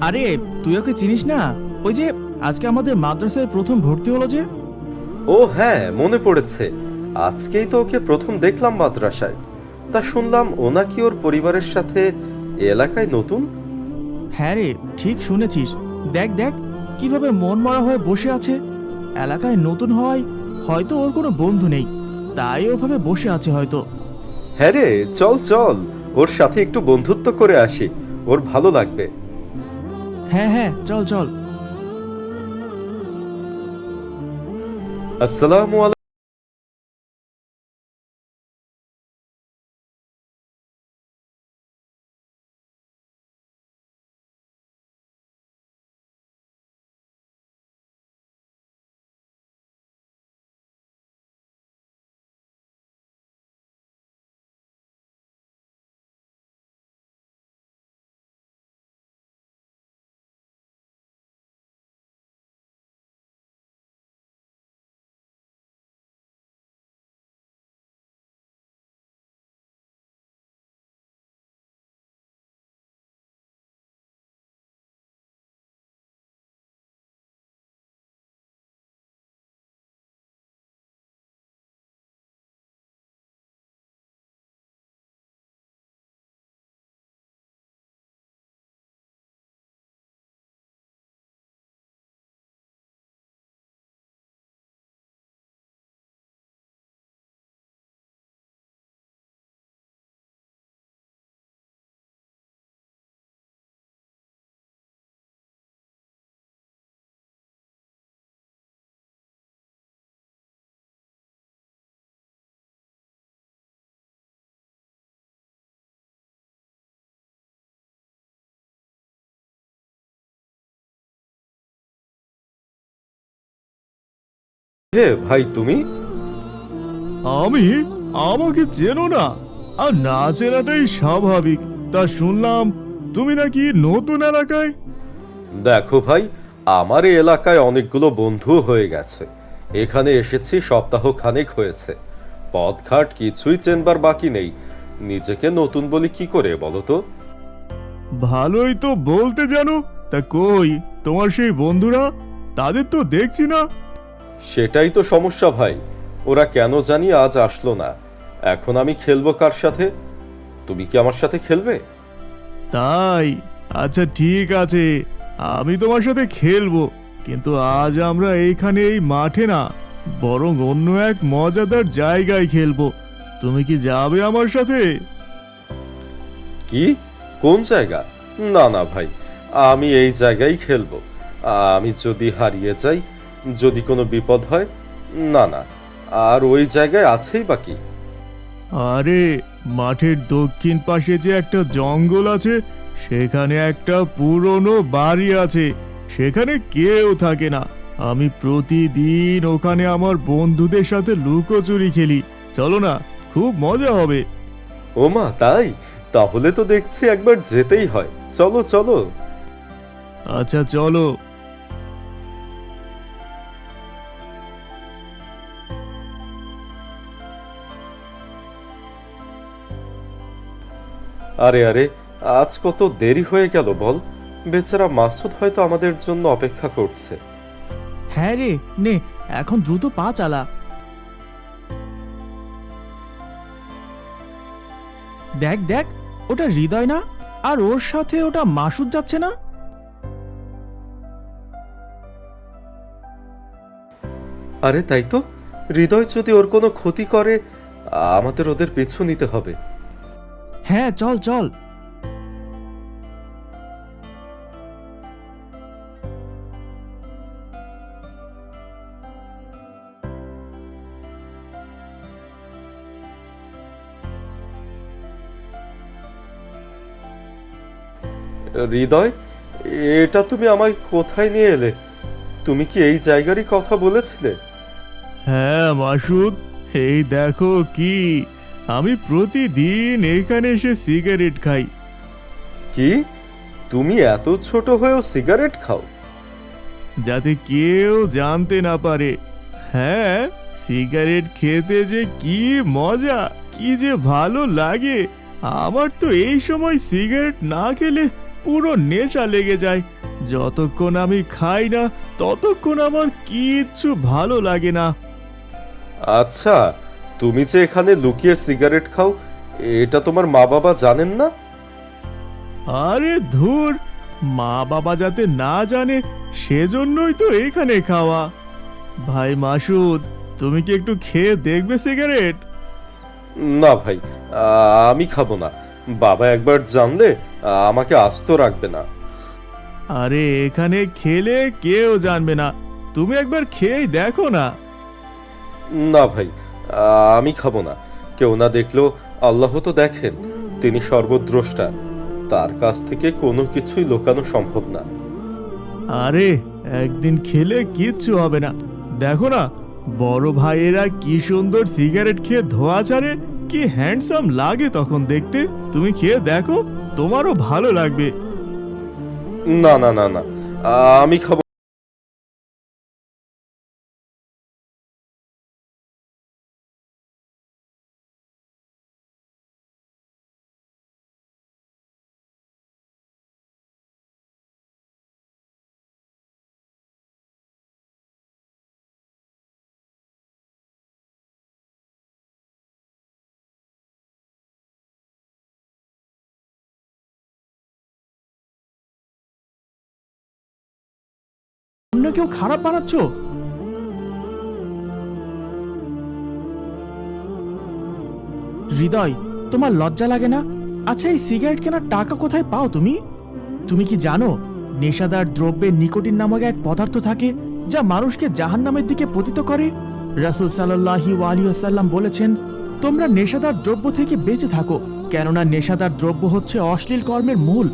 আরে তুই ওকে চিনিস না? ওই যে আজকে আমাদের মাদ্রাসায় প্রথম ভর্তি হলো যে। ও হ্যাঁ মনে পড়েছে। আজকেই তো ওকে প্রথম দেখলাম মাদ্রাসায়। তা শুনলাম ও নাকি ওর পরিবারের সাথে এ এলাকায় নতুন? হ্যাঁ রে ঠিক শুনেছিস। দেখ দেখ কীভাবে মন মরা হয়ে বসে আছে। এলাকায় নতুন হওয়ায় হয়তো ওর কোনো বন্ধু নেই। তাই ওভাবে বসে আছে হয়তো। হ্যাঁ রে চল চল। ওর সাথে একটু বন্ধুত্ব করে আসি। ওর ভালো লাগবে। হ্যাঁ হ্যাঁ চল চল। আসসালামু আলাইকুম। হে ভাই তুমি? আমি? আমাকে চেনো না। আর না চেনাটাই স্বাভাবিক। তা শুনলাম তুমি নাকি নতুন এলাকায়? দেখো ভাই আমার এই এলাকায় অনেকগুলো বন্ধু হয়ে গেছে। এখানে এসেছি সপ্তাহ খানেক হয়েছে। পথঘাট কিছুই চেনবার বাকি নেই। নিজেকে নতুন বলি কি করে বলো তো? ভালোই তো বলতে জানো। তা কই তোমার সেই বন্ধুরা? তাদের তো দেখছি না। সেটাই তো সমস্যা ভাই। ওরা কেন জানি আজ আসলো না। এখন আমি খেলব কার সাথে? তুমি কি আমার সাথে খেলবে? তাই? আচ্ছা ঠিক আছে। আমি তোমার সাথে খেলব কিন্তু আজ আমরা এইখানে এই মাঠে না বরং অন্য এক মজাদার জায়গায় খেলব। তুমি কি যাবে আমার সাথে? কি? কোন জায়গা? না না ভাই আমি এই জায়গায় খেলব। আমি যদি হারিয়ে যাই যদি কোনো বিপদ হয় না না। আর ওই জায়গায় আছেই বাকি আরে মাঠের দক্ষিণ পাশে যে একটা জঙ্গল আছে সেখানে একটা পুরনো বাড়ি আছে। সেখানে কেউ থাকে না। আমি প্রতিদিন ওখানে আমার বন্ধুদের সাথে লুকোচুরি খেলি। চলো না খুব মজা হবে। ওমা তাই? তাহলে তো দেখছি একবার যেতেই হয়। চলো চলো। আচ্ছা চলো। আরে আরে আজ কত দেরি হয়ে গেল বল। বেচারা মাসুদ হয়তো আমাদের জন্য অপেক্ষা করছে। হ্যাঁ রে নে এখন দ্রুত পা চালা। দেখ দেখ ওটা হৃদয় না? আর ওর সাথে ওটা মাসুদ যাচ্ছে না? আরে তাই তো। হৃদয় যদি ওর কোনো ক্ষতি করে আমাদের ওদের পিছু নিতে হবে। হ্যাঁ চল চল। হৃদয় এটা তুমি আমায় কোথায় নিয়ে এলে? তুমি কি এই জায়গারই কথা বলেছিলে? হ্যাঁ মাসুদ এই দেখো কি। আমি প্রতিদিন এখানে এসে সিগারেট খাই। কি? তুমি এত ছোট হয়েও সিগারেট খাও? যাতে কেউ জানতে না পারে। হ্যাঁ সিগারেট খেতে যে কি মজা কি যে ভালো লাগে। আমার তো এই সময় সিগারেট না খেলে পুরো নেশা লেগে যায়। যতক্ষণ আমি খাই না ততক্ষণ আমার কিচ্ছু ভালো লাগে না। আচ্ছা তুমি যে এখানে লুকিয়ে সিগারেট খাও এটা তোমার মা বাবা জানেন না? আরে ধুর মা বাবা যাতে না জানে সেজন্যই তো এখানে খাওয়া। ভাই মাসুদ তুমি কি একটু খেয়ে দেখবে সিগারেট? না ভাই আমি খাব না। বাবা একবার জানলে আমাকে আস্ত রাখবে না। আরে এখানে খেলে কেউ জানবে না। তুমি একবার খেয়েই দেখো না। না ভাই আমি খাব না। কেউ না দেখলেও আল্লাহ তো দেখেন তিনি সর্বদ্রষ্টা। তার কাছ থেকে কোনো কিছুই লুকানো সম্ভব না। আরে একদিন খেলে কিচ্ছু হবে না। দেখো না বড় ভাইয়েরা কি সুন্দর সিগারেট খেয়ে ধোয়া ছাড়ে কি হ্যান্ডসাম লাগে তখন দেখতে। তুমি খেয়ে দেখো তোমারও ভালো লাগবে। না না না না আমি খাব অন্য কেউ খারাপ বানাচ্ছ? হৃদয়, তোমার লজ্জা লাগে না? আচ্ছা এই সিগারেট কেনার টাকা কোথায় পাও তুমি? তুমি কি জানো, নেশাদার দ্রব্যে নিকোটিন নামক এক পদার্থ থাকে, যা মানুষকে জাহান্নামের দিকে পতিত করে? রাসুল সাল্লাহি আলিয়াল্লাম বলেছেন, তোমরা নেশাদার দ্রব্য থেকে বেঁচে থাকো, কেননা নেশাদার দ্রব্য হচ্ছে অশ্লীল কর্মের মূল।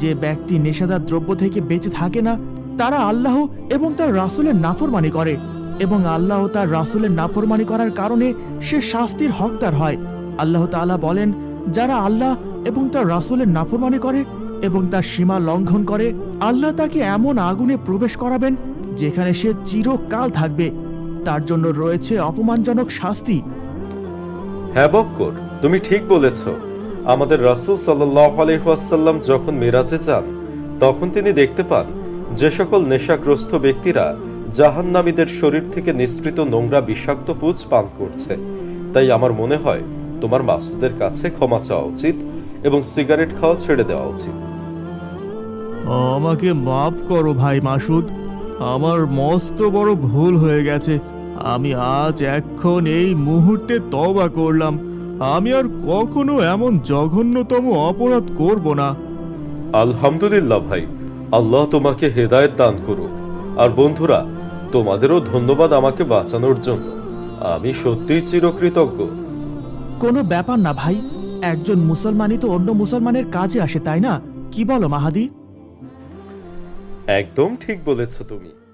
যে ব্যক্তি নেশাদার দ্রব্য থেকে বেঁচে থাকে না তারা আল্লাহ এবং তার রাসুলের নাফরমানি করে এবং আল্লাহ তার রাসুলের নাফরমানি করার কারণে সে শাস্তির হকদার হয়। আল্লাহ তাআলা বলেন, যারা আল্লাহ এবং তার রাসুলের নাফরমানি করে এবং তার সীমা লঙ্ঘন করে, আল্লাহ তাকে এমন আগুনে প্রবেশ করাবেন যেখানে সে চিরকাল থাকবে। তার জন্য রয়েছে অপমানজনক শাস্তি। হ্যাঁ বক্কর, তুমি ঠিক বলেছ। আমাদের রাসূল সাল্লাহ আলহাসাল্লাম যখন মেরাজে যান, তখন তিনি দেখতে পান যে সকল নেশাগ্রস্ত ব্যক্তিরা জাহান্নামীদের শরীর থেকে নিঃসৃত নোংরা বিষাক্ত পুজ পান করছে। তাই আমার মনে হয় তোমার মাসুদের কাছে ক্ষমা চাওয়া উচিত এবং সিগারেট খাওয়া ছেড়ে দেওয়া উচিত। আমাকে মাফ করো ভাই মাসুদ। আমার মস্ত বড় ভুল হয়ে গেছে। আমি আজ এখন এই মুহূর্তে তবা করলাম। আমি আর কখনো এমন জঘন্যতম অপরাধ করব না। আলহামদুলিল্লাহ ভাই। আল্লাহ তোমাকে হেদায়ত দান করুক। আর বন্ধুরা তোমাদেরও ধন্যবাদ আমাকে বাঁচানোর জন্য। আমি সত্যিই চিরকৃতজ্ঞ। কোনো ব্যাপার না ভাই। একজন মুসলমানই তো অন্য মুসলমানের কাজে আসে তাই না? কি বলো মাহাদি? একদম ঠিক বলেছ তুমি।